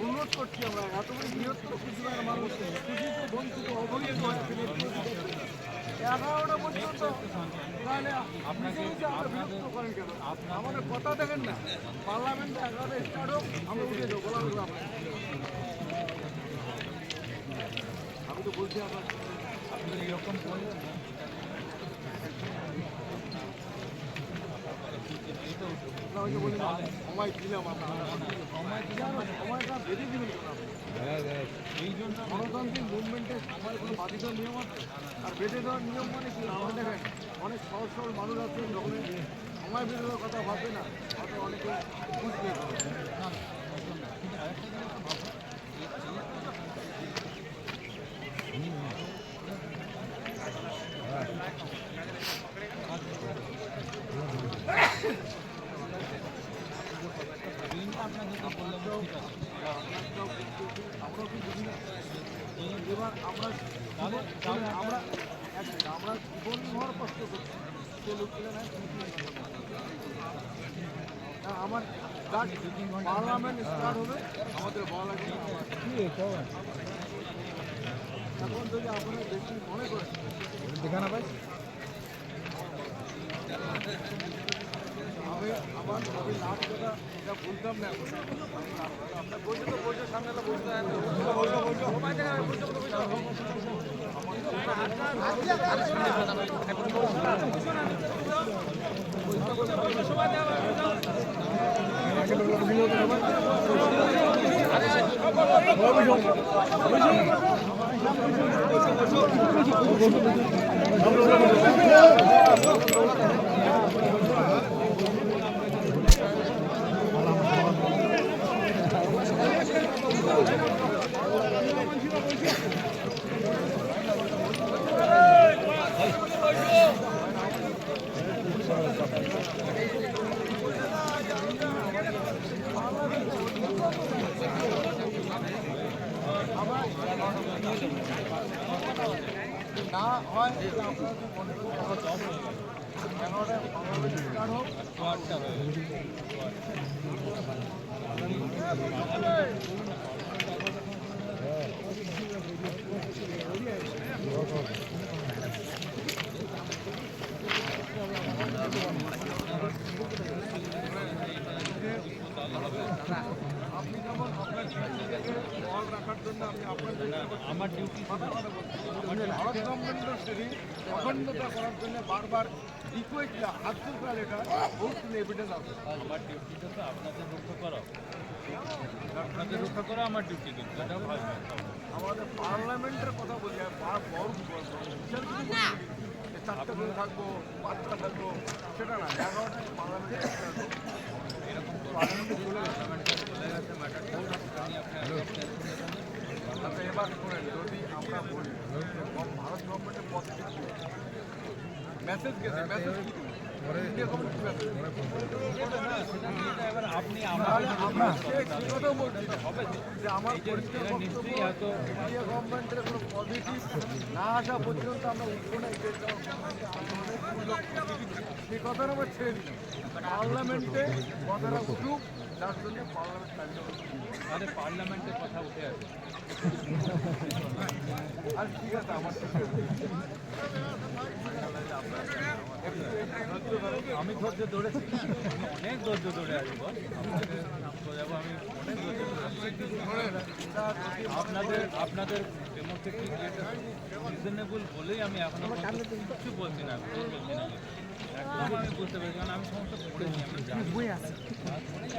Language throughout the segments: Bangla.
অনুরোধ করছি আমরা। এত বড় বৃহত্তর কুচবিহার মানুষ। কুচিত বঞ্চিত অবহেলিত হয়ে ফেলে এগারোটা পর্যন্ত আমাদের কথা দেখেন না পার্লামেন্টে এগারোটা স্টার্ট হোক আমরা উঠে দেবো বলা আমি তো বলছি আপনার আপনি এরকম বললেন না না, ওই যে বললেন, সময় দিলাম আমরা সময় দিলাম সময়টা বেঁধে দিবেন কেন আপনি? এই জন্য গণতান্ত্রিক মুভমেন্টের সময় কোনো বাধিত নিয়ম আছে আর বেঁধে দেওয়ার নিয়ম মানে কি আমার দেখেন অনেক সহজ সরল মানুষ আছে যখন সময় বেঁধে কথা ভাববে না অনেকে বুঝবে না। আমরাও কি বুঝি না এবার আমরা আমরা আমরা জীবন কষ্ট করছি। সে লোক না আমার পার্লামেন্ট স্টার্ট হবে। আমাদের। এখন যদি আপনারা বেশি মনে করেন। দেখানা ভাই আমি আমার আমি লাস্ট কথা এটা বলতাম না আপনার বলছে তো বলছে সামনে তো বলতে হয় না। না হয় আপনারা যদি মনে করেন পার্লামেন্ট স্টার্ট হোক আপনি যেমন আপনার ডিউটিটাকে বল রাখার জন্য আপনি আপনার আমার ডিউটি ভারত গভর্নমেন্টের সেটি অখণ্ডতা করার জন্য বারবার রিকোয়েস্ট হাত এটা বহুত আমার ডিউটিটা তো আপনাদের রক্ষা করা আপনাদের রক্ষা করা আমার ডিউটি কিন্তু আমাদের পার্লামেন্টের কথা বলি বড় থাকব, পাঁচটা থাকব, সেটা না, এগারোটায় পার্লামেন্টে এরকম পার্লামেন্টে চলে গেছে পার্লামেন্টে চলে গেছে ম্যাটারটা আমি আপনার আচ্ছা এবার শোনেন যদি আমরা বলি ভারত গভর্নমেন্টের পজিটিভ মেসেজ গেছে মেসেজ কি ইন্ডিয়া গভর্নমেন্ট মেসেজ এবার আপনি তাহলে আমার আমরা সে কি কথা বলছি না যে আমার পরিষ্কার বক্তব্য নিশ্চয়ই গভর্নমেন্টের কোনো পজিটিভ না আসা পর্যন্ত আমরা সে কথাটা আমরা পার্লামেন্টে কথাটা উঠুক যার জন্য কথা উঠে আসে আমি ধৈর্য ধরেছি। অনেক ধৈর্য ধরে আছি বল বোঝাবো আমি অনেক ধৈর্য ধরে আপনাদের আপনাদের ডেমোক্রেটিক যেটা রিজনেবল বলেই আমি এখনও কিছু বলছি না বলছি না। একদম আমি বুঝতে পেরেছি কারণ আমি সমস্ত পড়েছি আমি জানি। আপনাকে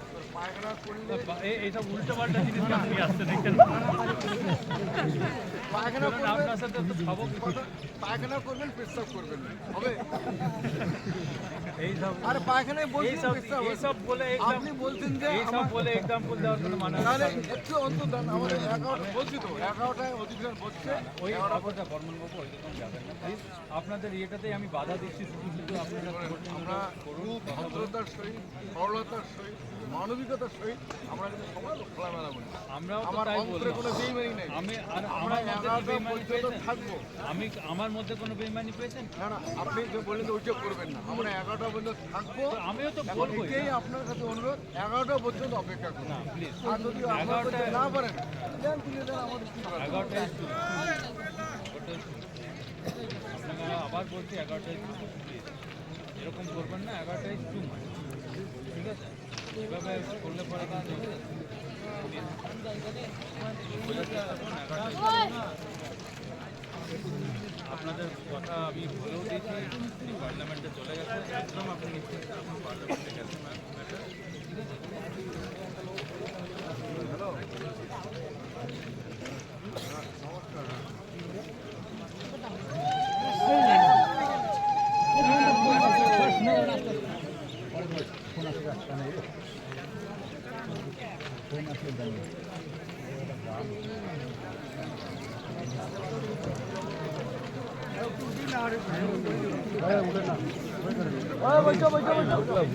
আপনি বলছেন যে এইসব বলে এক্সাম্পল দেওয়ার মানে তাহলে একটু অন্তর দেন আমাদের এগারোটা বলছি তো এগারোটায় বসছে ওই বর্মন বাবু ওইরকম যাবেন না প্লিজ আপনাদের ইয়েটাতেই আমি বাধা দিচ্ছি শুধু শুধু আপনারা আমরা ভদ্রতার সহিত সরলতার সহিত মানবিকতার সহিত আমরা কিন্তু সবাই খোলামেলা বলি। আমরাও আমার তাই অন্তরে কোনো বেইমানি নেই। আমি আমরা আমার থাকব। আমি আমার মধ্যে কোনো বেইমানি পেয়েছেন? না না আপনি যে বললেন যে ওইটা করবেন না। আমরা এগারোটা পর্যন্ত থাকব। আমিও তো বলবোই। এটাই আপনার কাছে অনুরোধ এগারোটা পর্যন্ত অপেক্ষা করুন। না প্লিজ আর যদি আপনার এগারোটায়- না পারেন? এগারোটায়। আপনাকে আবার বলছি এগারোটায় এরকম করবেন না এগারোটায় টু মাছ ঠিক আছে? এভাবে করলে পরে কাজ হবে না। বোঝার চেষ্টা করুন, এগারোটায় শুরু। আপনাদের কথা আমি বলেও দিয়েছি উনি পার্লামেন্টে চলে গেছে একদম আপনি নিশ্চিত আপনি পার্লামেন্টে গেছেন ম্যাটার ঠিক আছে ওই বৈঠো বৈঠো বৈঠো